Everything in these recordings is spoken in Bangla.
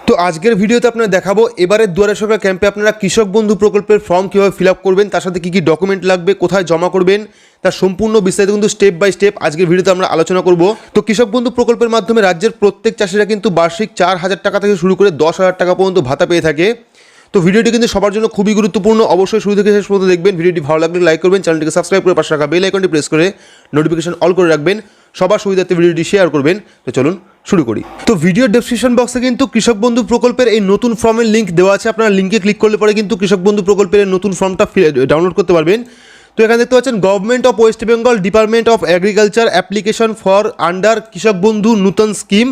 তো আজকের ভিডিওতে আপনারা দেখাবো, এবারের দুয়ারে সরকার ক্যাম্পে আপনারা কৃষক বন্ধু প্রকল্পের ফর্ম কীভাবে ফিল করবেন, তার সাথে কী কী ডকুমেন্ট লাগবে, কোথায় জমা করবেন, তার সম্পূর্ণ বিস্তারিত কিন্তু স্টেপ বাই স্টেপ আজকের ভিডিওতে আমরা আলোচনা করব। তো কৃষক বন্ধু প্রকল্পের মাধ্যমে রাজ্যের প্রত্যেক চাষিরা কিন্তু বার্ষিক চার হাজার টাকা থেকে শুরু করে দশ হাজার টাকা পর্যন্ত ভাতা পেয়ে থাকে। তো ভিডিওটি কিন্তু সবার জন্য খুবই গুরুত্বপূর্ণ, অবশ্যই শুরু থেকে শেষ পর্যন্ত দেখবেন, ভিডিওটি ভালো লাগলে লাইক করবেন, চ্যানেলটিকে সাবস্ক্রাইব করে পাশে রাখা বেল আইকনটি প্রেস করে নোটিফিকেশন অল করে রাখবেন, সবার সুবিধার্থে ভিডিওটি শেয়ার করবেন। তো চলুন শুরু করি। তো ভিডিও ডেসক্রিপশন বক্সে কিন্তু কৃষক বন্ধু প্রকল্পের এই নতুন ফর্মের লিঙ্ক দেওয়া আছে। আপনারা লিঙ্কে ক্লিক করলে পরে কিন্তু কৃষক বন্ধু প্রকল্পের নতুন ফর্মটা ডাউনলোড করতে পারবেন। তো এখানে দেখতে পাচ্ছেন government of West Bengal department of agriculture application for under Krishak Bandhu নূতন স্কিম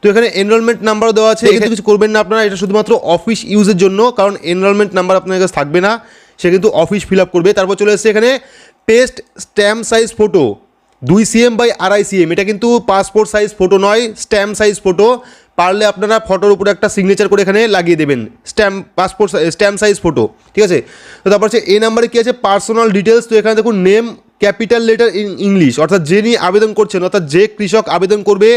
তো এখানে এনরোলমেন্ট নাম্বারও দেওয়া আছে। এখানে কিছু করবেন না আপনারা এটা শুধুমাত্র অফিস ইউজের জন্য কারণ এনরোলমেন্ট নাম্বার আপনার কাছে থাকবে না। সে কিন্তু অফিস ফিল আপ করবে। তারপর চলে এসেছে এখানে পেস্ট স্ট্যাম্প সাইজ ফটো দুই সিএম বাই আড়াই সিএম এটা কিন্তু পাসপোর্ট সাইজ ফটো নয় স্ট্যাম্প সাইজ ফটো পারলে আপনারা ফটোর উপরে একটা সিগনেচার করে এখানে লাগিয়ে দেবেন। Stamp passport stamp size photo ঠিক আছে? তো তারপর হচ্ছে এই নাম্বারে কী আছে? পার্সোনাল ডিটেলস তো এখানে দেখুন name capital letter in English অর্থাৎ যিনি আবেদন করছেন, অর্থাৎ যে কৃষক আবেদন করবে,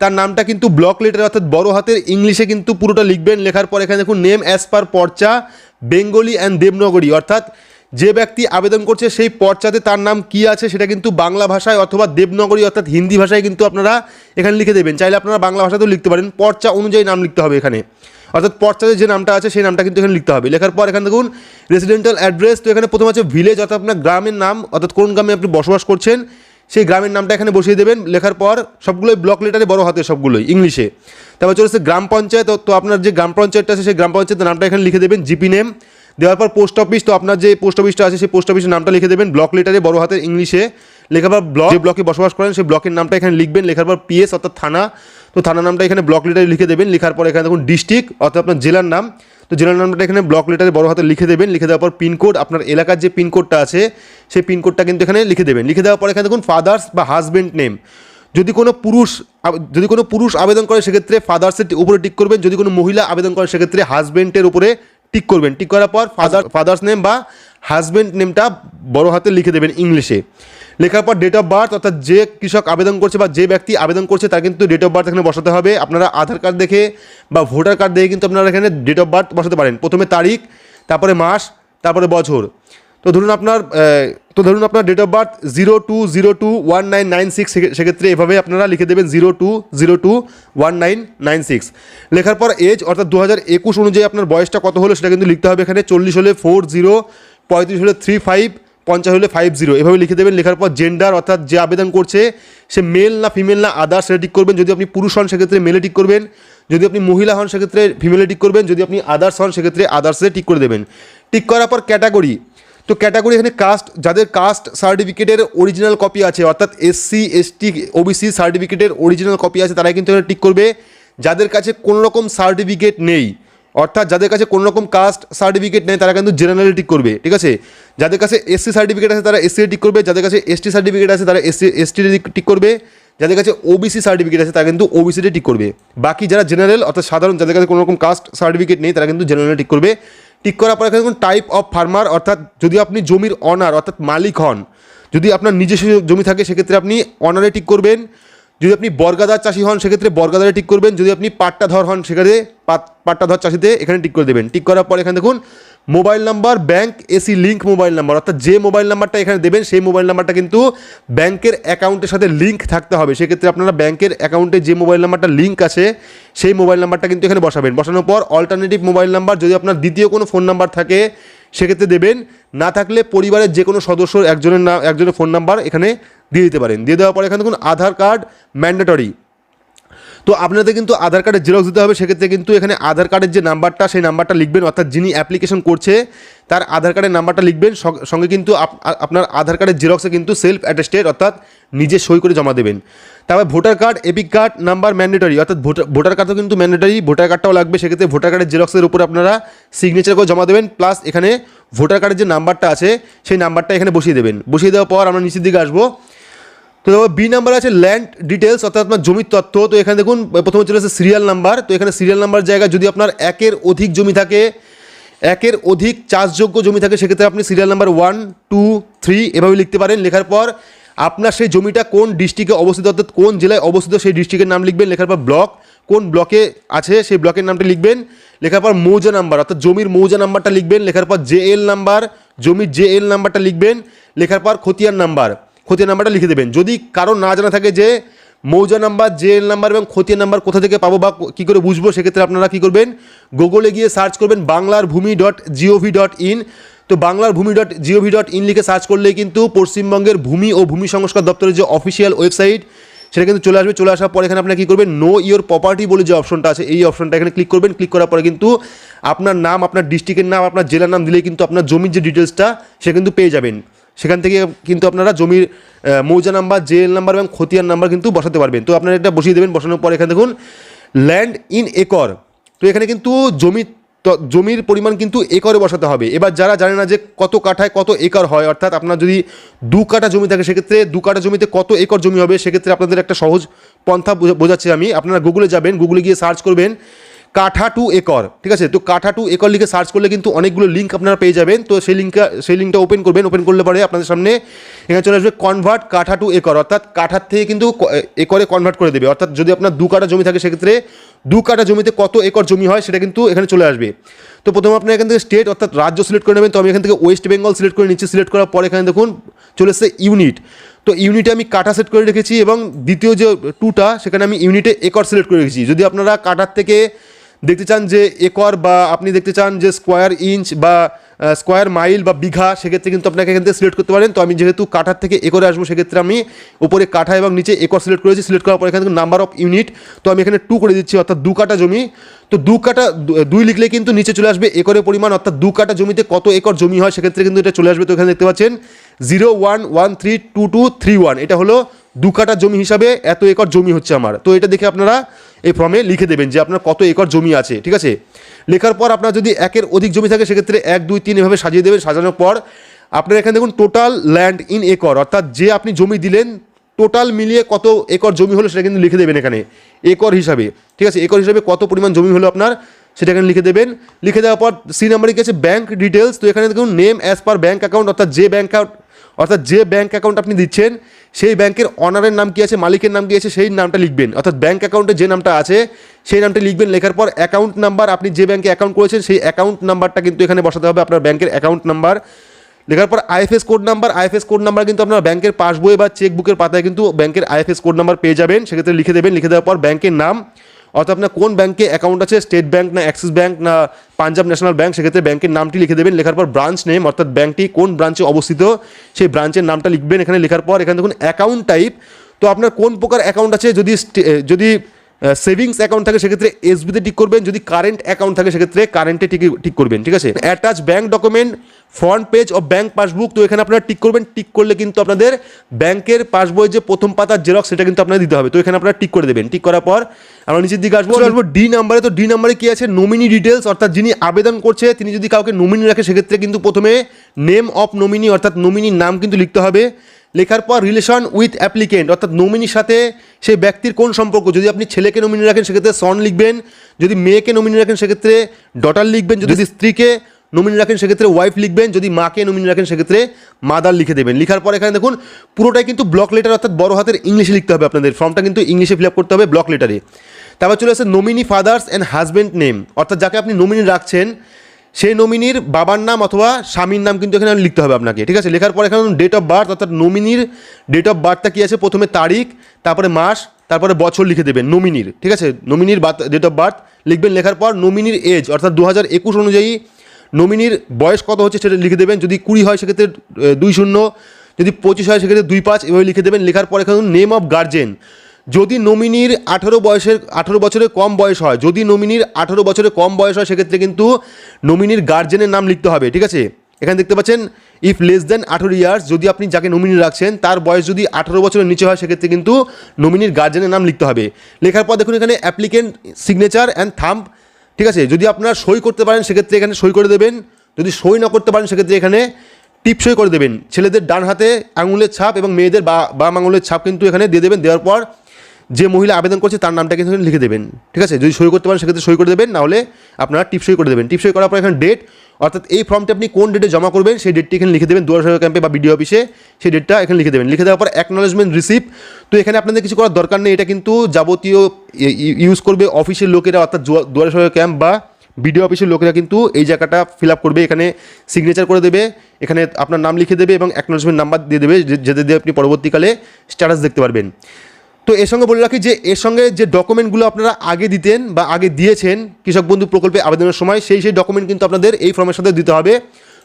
তার নামটা কিন্তু ব্লক লেটার অর্থাৎ বড় হাতের ইংলিশে কিন্তু পুরোটা লিখবেন। লেখার পর এখানে দেখুন নেম অ্যাজ পার পর্চা বেঙ্গলি অ্যান্ড দেবনগরী অর্থাৎ যে ব্যক্তি আবেদন করছে সেই পর্চাতে তার নাম কি আছে সেটা কিন্তু বাংলা ভাষায় অথবা দেবনগরী অর্থাৎ হিন্দি ভাষায় কিন্তু আপনারা এখানে লিখে দেবেন। চাইলে আপনারা বাংলা ভাষাতেও লিখতে পারেন। পর্চা অনুযায়ী নাম লিখতে হবে এখানে। অর্থাৎ পর্চাতে যে নামটা আছে সেই নামটা কিন্তু এখানে লিখতে হবে। লেখার পর এখানে দেখুন রেসিডেন্টাল অ্যাড্রেস তো এখানে প্রথম আছে ভিলেজ অর্থাৎ আপনার গ্রামের নাম, অর্থাৎ কোন গ্রামে আপনি বসবাস করছেন, সেই গ্রামের নামটা এখানে বসিয়ে দেবেন। লেখার পর সবগুলোই ব্লক লেটারে বড় হাতে সবগুলোই, ইংলিশে। তারপর চলেছে গ্রাম পঞ্চায়েত, তো আপনার যে গ্রাম পঞ্চায়েতটা আছে সেই গ্রাম পঞ্চায়েতের নামটা এখানে লিখে দেবেন জিপি নেম দেওয়ার পর পোস্ট অফিস তো আপনার যে পোস্ট অফিসটা আছে, সেই পোস্ট অফিসের নামটা লিখে দেবেন। ব্লক লেটারে বড় হাতের ইংলিশে লেখার পর ব্লক যে ব্লকে বসবাস করেন, সেই ব্লকের নামটা এখানে লিখবেন। লেখার পর পিএস অর্থাৎ থানা, তো থানা নামটা এখানে ব্লক লেটারে লিখে দেবেন। লেখার পর এখানে দেখুন ডিস্ট্রিক্ট অর্থাৎ আপনার জেলার নাম। তো জেলার নামটা এখানে ব্লক লেটারে বড় হাতে লিখে দেবেন। লিখে দেওয়ার পর পিনকোড আপনার এলাকার যে পিনকোডটা আছে, সেই পিনকোডটা কিন্তু এখানে লিখে দেবেন। লিখে দেওয়ার পর এখানে দেখুন ফাদার্স বা হাজবেন্ড নেম যদি কোনো পুরুষ, যদি কোনো পুরুষ আবেদন করে, সেক্ষেত্রে ফাদার্সের উপরে টিক করবেন। যদি কোনো মহিলা আবেদন করে, সেক্ষেত্রে হাজবেন্ডের উপরে টিক করবেন। টিক করার পর ফাদার ফাদার্স নেম বা হাজব্যান্ড নেমটা বড় হাতে লিখে দেবেন ইংলিশে। লেখার পর ডেট অফ বার্থ অর্থাৎ যে কৃষক আবেদন করছে বা যে ব্যক্তি আবেদন করছে তার কিন্তু ডেট অফ বার্থ এখানে বসাতে হবে। আপনারা আধার কার্ড দেখে বা ভোটার কার্ড দেখে কিন্তু আপনারা এখানে ডেট অফ বার্থ বসাতে পারেন। প্রথমে তারিখ তারপরে মাস তারপরে বছর। তো ধরুন আপনার তো ধরুন আপনার date of birth zero two zero two one nine nine six সেক্ষেত্রে এভাবে আপনারা লিখে দেবেন zero two zero two one nine nine six লেখার পর এজ অর্থাৎ দু হাজার একুশ অনুযায়ী আপনার বয়সটা কত হলো সেটা কিন্তু লিখতে হবে এখানে, চল্লিশ হলে ফোর জিরো পঁয়ত্রিশ হলে থ্রি ফাইভ পঞ্চাশ হলে ফাইভ জিরো এভাবে লিখে দেবেন, লেখার পর জেন্ডার অর্থাৎ যে আবেদন করছে, সে মেল না ফিমেল না আদার্স সেটা ঠিক করবেন। যদি আপনি পুরুষ হন, সেক্ষেত্রে মেলে ঠিক করবেন। যদি আপনি মহিলা হন, সেক্ষেত্রে ফিমেলে ঠিক করবেন। যদি আপনি আদার্স হন, সেক্ষেত্রে আদার্সে ঠিক করে দেবেন। টিক করার পর ক্যাটাগরি তো ক্যাটাগরি এখানে কাস্ট যাদের কাস্ট সার্টিফিকেটের অরিজিনাল কপি আছে, অর্থাৎ এসসি এসটি ওবিসি সার্টিফিকেটের অরিজিনাল কপি আছে, তারাই কিন্তু এখানে টিক করবে। যাদের কাছে কোনো রকম সার্টিফিকেট নেই, অর্থাৎ যাদের কাছে কোনো রকম কাস্ট সার্টিফিকেট নেই, তারা কিন্তু জেনারেল টিক করবে, ঠিক আছে? যাদের কাছে এসসি সার্টিফিকেট আছে, তারা এসসি টিক করবে, যাদের কাছে এসটি সার্টিফিকেট আছে, তারা এসসি এসটি টিক করবে। যাদের কাছে ওবিসি সার্টিফিকেট আছে, তারা কিন্তু ওবিসিতে টিক করবে। বাকি যারা জেনারেল অর্থাৎ সাধারণ, যাদের কাছে কোনো রকম কাস্ট সার্টিফিকেট নেই, তারা কিন্তু জেনারেল টিক করবে। টিক করার পরে দেখুন টাইপ অফ ফার্মার অর্থাৎ যদি আপনি জমির অনার অর্থাৎ মালিক হন, যদি আপনার নিজস্ব জমি থাকে, সেক্ষেত্রে আপনি অনারে টিক করবেন। যদি আপনি বর্গাদার চাষি হন, সেক্ষেত্রে বর্গাদারে টিক করবেন। যদি আপনি পাট্টাধর হন সেক্ষেত্রে পাট্টা পাট্টাধর চাষিতে এখানে টিক করে দেবেন। টিক করার পর এখানে দেখুন mobile number, bank AC link mobile number, অর্থাৎ যে মোবাইল নাম্বারটা এখানে দেবেন, সেই মোবাইল নাম্বারটা কিন্তু ব্যাংকের অ্যাকাউন্টের সাথে লিঙ্ক থাকতে হবে। সেক্ষেত্রে আপনারা ব্যাংকের অ্যাকাউন্টে যে মোবাইল নাম্বারটা লিঙ্ক আছে, সেই মোবাইল নাম্বারটা কিন্তু এখানে বসাবেন। বসানোর পর অল্টারনেটিভ মোবাইল নাম্বার, যদি আপনার দ্বিতীয় কোনো ফোন নাম্বার থাকে, সেক্ষেত্রে দেবেন। না থাকলে পরিবারের যে কোনো সদস্য একজনের নাম, একজনের ফোন নাম্বার এখানে দিয়ে দিতে পারেন। দিয়ে দেওয়ার পর এখানে দেখুন, আধার কার্ড ম্যান্ডেটরি। তো আপনাদের কিন্তু আধার কার্ডের জেরক্স দিতে হবে, সেক্ষেত্রে কিন্তু এখানে আধার কার্ডের যে নাম্বারটা, সেই নাম্বারটা লিখবেন, অর্থাৎ যিনি অ্যাপ্লিকেশন করছে, তার আধার কার্ডের নাম্বারটা লিখবেন সঙ্গ- কিন্তু আপ- আপনার আধার কার্ডের জেরক্সে কিন্তু সেলফ অ্যাটেস্টেড অর্থাৎ নিজে সই করে জমা দেবেন। তারপর voter card EPIC card, number mandatory অর্থাৎ ভোটার কার্ডও কিন্তু ম্যান্ডেটরি ভোটার কার্ডটাও লাগবে, সেক্ষেত্রে ভোটার কার্ডের জেরক্সের উপর আপনারা সিগনেচার করে জমা দেবেন প্লাস এখানে ভোটার কার্ডের যে নাম্বারটা আছে, সেই নাম্বারটা এখানে বসিয়ে দেবেন। বসিয়ে দেওয়ার পর আমরা নিচের দিকে আসব। তো দেখো বি নাম্বার আছে ল্যান্ড ডিটেলস অর্থাৎ আপনার জমির তথ্য। তো এখানে দেখুন, প্রথমে চলে আসে সিরিয়াল নাম্বার তো এখানে সিরিয়াল নাম্বার জায়গায় যদি আপনার একের অধিক জমি থাকে, একের অধিক চাষযোগ্য জমি থাকে, সেক্ষেত্রে আপনি serial number one two three এভাবে লিখতে পারেন। লেখার পর আপনার সেই জমিটা কোন ডিস্ট্রিক্টে অবস্থিত, অর্থাৎ কোন জেলায় অবস্থিত, সেই ডিস্ট্রিক্টের নাম লিখবেন। লেখার পর ব্লক কোন ব্লকে আছে, সেই ব্লকের নামটা লিখবেন। লেখার পর মৌজা নাম্বার অর্থাৎ জমির মৌজা নাম্বারটা লিখবেন। লেখার পর জে এল নাম্বার জমির জে এল নাম্বারটা লিখবেন। লেখার পর খতিয়ান নাম্বার খতিয়ান নাম্বারটা লিখে দেবেন। যদি কারও না জানা থাকে যে মৌজা নাম্বার জে এল নাম্বার এবং খতিয়ান নাম্বার কোথা থেকে পাবো বা কী করে বুঝব, সেক্ষেত্রে আপনারা কী করবেন? গুগলে গিয়ে সার্চ করবেন বাংলার ভূমি ডট জিওভি ডট ইন তো বাংলার ভূমি dot G O V dot in লিখে সার্চ করলেই কিন্তু পশ্চিমবঙ্গের ভূমি ও ভূমি সংস্কার দপ্তরের যে অফিসিয়াল ওয়েবসাইট সেটা কিন্তু চলে আসবে। চলে আসার পর এখানে আপনারা কী করবেন? নো ইয়োর প্রপার্টি বলে যে অপশনটা আছে, এই অপশনটা এখানে ক্লিক করবেন। ক্লিক করার পরে কিন্তু আপনার নাম, আপনার ডিস্ট্রিক্টের নাম, আপনার জেলার নাম দিলে কিন্তু আপনার জমির যে ডিটেলসটা সে কিন্তু পেয়ে যাবেন। সেখান থেকে কিন্তু আপনারা জমির মৌজা নাম্বার জেএল নাম্বার এবং খতিয়ান নাম্বার কিন্তু বসাতে পারবেন। তো আপনারা এটা বসিয়ে দেবেন, বসানোর পর এখানে দেখুন ল্যান্ড ইন একর তো এখানে কিন্তু জমি জমির পরিমাণ কিন্তু একরে বসাতে হবে। এবার যারা জানে না যে কত কাঠায় কত একর হয়, অর্থাৎ আপনার যদি দু কাঠা জমি থাকে, সেক্ষেত্রে দু কাঠা জমিতে কত একর জমি হবে, সেক্ষেত্রে আপনাদের একটা সহজ পন্থা বোঝা- বোঝাচ্ছি আমি। আপনারা গুগলে যাবেন গুগলে গিয়ে সার্চ করবেন। কাঠা টু একর, ঠিক আছে? তো কাঠা টু একর লিখে সার্চ করলে কিন্তু অনেকগুলো লিঙ্ক আপনারা পেয়ে যাবেন। তো সেই লিঙ্কটা সেই লিঙ্কটা ওপেন করবেন ওপেন করলে পরে আপনাদের সামনে এখানে চলে আসবে কনভার্ট কাঠা টু একর। অর্থাৎ কাঠার থেকে কিন্তু একরে কনভার্ট করে দেবে। অর্থাৎ যদি আপনার দু কাঠা জমি থাকে, সেক্ষেত্রে দু কাঠা জমিতে কত একর জমি হয়, সেটা কিন্তু এখানে চলে আসবে। তো প্রথমে আপনি এখান থেকে স্টেট অর্থাৎ রাজ্য সিলেক্ট করে নেবেন। তো আমি এখান থেকে ওয়েস্ট বেঙ্গল সিলেক্ট করে নিচ্ছি। সিলেক্ট করার পর এখানে দেখুন, চলে এসছে ইউনিট তো ইউনিটে আমি কাঠা সেট করে রেখেছি এবং দ্বিতীয় যে টুটা সেখানে আমি ইউনিটে একর সিলেক্ট করে রেখেছি। যদি আপনারা কাঠার থেকে দেখতে চান যে একর বা আপনি দেখতে চান যে স্কোয়ার ইঞ্চ বা স্কোয়ার মাইল বা বিঘা, সেক্ষেত্রে কিন্তু আপনাকে এখান থেকে সিলেক্ট করতে পারেন। তো আমি যেহেতু কাঠার থেকে একরে আসব, সেক্ষেত্রে আমি উপরে কাঠা এবং নিচে একর সিলেক্ট করেছি। সিলেক্ট করার পর এখান থেকে নাম্বার অফ ইউনিট তো আমি এখানে টু করে দিচ্ছি, অর্থাৎ দু কাটা জমি। তো দু কাটা দুই লিখলে কিন্তু নিচে চলে আসবে একরের পরিমাণ, অর্থাৎ দু কাটা জমিতে কত একর জমি হয়, সেক্ষেত্রে কিন্তু এটা চলে আসবে। তো এখানে দেখতে পাচ্ছেন zero one one three two two three one এটা হলো দু কাটা জমি হিসাবে এত একর জমি হচ্ছে আমার। তো এটা দেখে আপনারা এই ফর্মে লিখে দেবেন যে আপনার কত একর জমি আছে, ঠিক আছে? লেখার পর আপনার যদি একের অধিক জমি থাকে, সেক্ষেত্রে এক, দুই, তিন এভাবে সাজিয়ে দেবেন, সাজানোর পর আপনার এখানে দেখুন টোটাল ল্যান্ড ইন একর অর্থাৎ যে আপনি জমি দিলেন টোটাল মিলিয়ে কত একর জমি হলো সেটা কিন্তু লিখে দেবেন এখানে, একর হিসাবে, ঠিক আছে? একর হিসাবে কত পরিমাণ জমি হলো আপনার, সেটা এখানে লিখে দেবেন। লিখে দেওয়ার পর সি নাম্বারে আছে ব্যাঙ্ক ডিটেলস তো এখানে দেখুন name as per bank account অর্থাৎ যে ব্যাঙ্ক অ্যাকাউন্ট অর্থাৎ যে ব্যাঙ্ক অ্যাকাউন্ট আপনি দিচ্ছেন, সেই ব্যাংকের অনারের নাম কি আছে, মালিকের নাম কি আছে, সেই নামটা লিখবেন। অর্থাৎ ব্যাঙ্ক অ্যাকাউন্টে যে নামটা আছে, সেই নামটা লিখবেন, লেখার পর অ্যাকাউন্ট নাম্বার আপনি যে ব্যাঙ্কে অ্যাকাউন্ট করেছেন, সেই অ্যাকাউন্ট নাম্বারটা কিন্তু এখানে বসাতে হবে আপনার ব্যাংকের অ্যাকাউন্ট নাম্বার লেখার পর IFS code number IFS code number কিন্তু আপনার ব্যাংকের পাসবই বা চেক বুকের পাতায় কিন্তু ব্যাংকের আইএফএস কোড নাম্বার পেয়ে যাবেন। সেক্ষেত্রে লিখে দেবেন, লিখে দেওয়ার পর ব্যাংকের নাম অর্থাৎ আপনার কোন ব্যাংকে অ্যাকাউন্ট আছে? স্টেট ব্যাংক না অ্যাক্সিস ব্যাংক না পাঞ্জাব ন্যাশনাল ব্যাংক সেক্ষেত্রে ব্যাংকের নামটি লিখে দেবেন। লেখার পর ব্রাঞ্চ নেম অর্থাৎ ব্যাংকটি কোন ব্রাঞ্চে অবস্থিত? সেই ব্রাঞ্চের নামটা লিখবেন। এখানে লেখার পর এখানে দেখুন অ্যাকাউন্ট টাইপ তো আপনার কোন প্রকার অ্যাকাউন্ট আছে? যদি যদি সেভিংস অ্যাকাউন্ট থাকে, সেক্ষেত্রে এসবিতে টিক করবেন। যদি কারেন্ট অ্যাকাউন্ট থাকে, সেক্ষেত্রে কারেন্টে টিক টিক করবেন, ঠিক আছে? Attach bank document front page of bank passbook তো এখানে আপনারা টিক করবেন। টিক করলে কিন্তু আপনাদের ব্যাংকের পাসবই যে প্রথম পাতার জেরক্স সেটা কিন্তু আপনাদের দিতে হবে। তো এখানে আপনারা টিক করে দেবেন। টিক করার পর আমরা নিচের দিকে আসব। আসব ডি নাম্বারে তো ডি নাম্বারে কি আছে? নমিনি ডিটেলস অর্থাৎ যিনি আবেদন করছে, তিনি যদি কাউকে নমিনি রাখে, সেক্ষেত্রে কিন্তু প্রথমে নেম অফ নমিনি অর্থাৎ নমিনির নাম কিন্তু লিখতে হবে। লেখার পর রিলেশন উইথ অ্যাপ্লিকেন্ট অর্থাৎ নমিনির সাথে সেই ব্যক্তির কোন সম্পর্ক? যদি আপনি ছেলেকে নমিনি রাখেন, সেক্ষেত্রে সন লিখবেন। যদি মেয়েকে নমিনি রাখেন, সেক্ষেত্রে ডটার লিখবেন। যদি স্ত্রীকে নমিনি রাখেন, সেক্ষেত্রে ওয়াইফ লিখবেন। যদি মাকে নমিনি রাখেন, সেক্ষেত্রে মাদার লিখে দেবেন। লিখার পর এখানে দেখুন, পুরোটাই কিন্তু ব্লক লেটার অর্থাৎ বড় হাতের ইংলিশে লিখতে হবে আপনাদের। ফর্মটা কিন্তু ইংলিশে ফিল আপ করতে হবে ব্লক লেটারে তারপর চলে আসে nominee father's and husband name অর্থাৎ যাকে আপনি নমিনি রাখছেন সেই নমিনির বাবার নাম অথবা স্বামীর নাম কিন্তু এখানে লিখতে হবে আপনাকে, ঠিক আছে? লেখার পর এখানে ডেট অফ বার্থ অর্থাৎ নমিনির ডেট অফ বার্থটা কী আছে? প্রথমে তারিখ, তারপরে মাস, তারপরে বছর লিখে দেবেন নমিনির, ঠিক আছে? নমিনির ডেট অফ বার্থ লিখবেন, লেখার পর নমিনির এজ অর্থাৎ দু হাজার একুশ অনুযায়ী নমিনির বয়স কত হচ্ছে সেটা লিখে দেবেন। যদি কুড়ি হয় সেক্ষেত্রে দুই শূন্য, যদি পঁচিশ হয় সেক্ষেত্রে দুই পাঁচ, এভাবে লিখে দেবেন। লেখার পর এখানে নেম অফ গার্জেন যদি নমিনির আঠেরো বয়সের, আঠেরো বছরের কম বয়স হয়, যদি নমিনির আঠেরো বছরের কম বয়স হয়, সেক্ষেত্রে কিন্তু নমিনির গার্জেনের নাম লিখতে হবে, ঠিক আছে? এখানে দেখতে পাচ্ছেন ইফ লেস দেন আঠেরো ইয়ার্স যদি আপনি যাকে নমিনি রাখছেন, তার বয়স যদি আঠেরো বছরের নিচে হয়, সেক্ষেত্রে কিন্তু নমিনির গার্জেনের নাম লিখতে হবে। লেখার পর দেখুন এখানে অ্যাপ্লিকেন্ট সিগনেচার অ্যান্ড থাম্প ঠিক আছে? যদি আপনারা সই করতে পারেন, সেক্ষেত্রে এখানে সই করে দেবেন। যদি সই না করতে পারেন, সেক্ষেত্রে এখানে টিপ সই করে দেবেন। ছেলেদের ডান হাতে আঙুলের ছাপ এবং মেয়েদের বা, বাম আঙুলের ছাপ কিন্তু এখানে দিয়ে দেবেন। দেওয়ার পর যে মহিলা আবেদন করছে তার নামটা কিন্তু লিখে দেবেন, ঠিক আছে? যদি সই করতে পারেন, সেক্ষেত্রে সই করে দেবেন, নাহলে আপনারা টিপ সই করে দেবেন। টিপ সই করার পর এখানে ডেট অর্থাৎ এই ফর্মটি আপনি কোন ডেটে জমা করবেন, সেই ডেটটি এখানে লিখে দেবেন। দুয়ার সরকার ক্যাম্পে বা বিডিও অফিসে সেই ডেটটা এখানে লিখে দেবেন। লিখে দেওয়ার পর অ্যাকনোলেজমেন্ট রিসিপ্ট তো এখানে আপনাদের কিছু করার দরকার নেই। এটা কিন্তু যাবতীয় ইউজ করবে অফিসের লোকেরা, অর্থাৎ দুয়ার সরকার ক্যাম্প বা বিডিও অফিসের লোকেরা কিন্তু এই জায়গাটা ফিল আপ করবে। এখানে সিগনেচার করে দেবে। এখানে আপনার নাম লিখে দেবে এবং অ্যাকনোলেজমেন্ট নাম্বার দিয়ে দেবে যেতে দিয়ে আপনি পরবর্তীকালে স্ট্যাটাস দেখতে পারবেন। তো এর সঙ্গে বলে রাখি যে, এর সঙ্গে যে ডকুমেন্টগুলো আপনারা আগে দিতেন বা আগে দিয়েছেন, কৃষক বন্ধু প্রকল্পে আবেদনের সময়, সেই সেই ডকুমেন্ট কিন্তু আপনাদের এই ফর্মের সাথে দিতে হবে।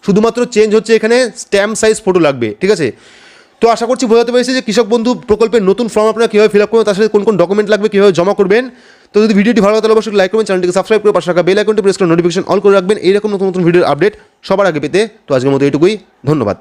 শুধুমাত্র চেঞ্জ হচ্ছে এখানে স্ট্যাম্প সাইজ ফটো লাগবে, ঠিক আছে? তো আশা করছি বোঝাতে পেরেছি যে, কৃষক বন্ধু প্রকল্পের নতুন ফর্ম আপনারা কীভাবে ফিল আপ করবেন, তার সাথে কোন কোন ডকুমেন্ট লাগবে, কীভাবে জমা করবেন। তো যদি ভিডিওটি ভালো লাগে তাহলে অবশ্যই লাইক করবেন চ্যানেলটিকে সাবস্ক্রাইব করে পাশে রাখা বেল আইকনটি প্রেস করে নোটিফিকেশন অল করে রাখবেন। এইরকম নতুন নতুন ভিডিওর আপডেট সবার আগে পেতে। তো আজকের মতো এইটুকুই, ধন্যবাদ।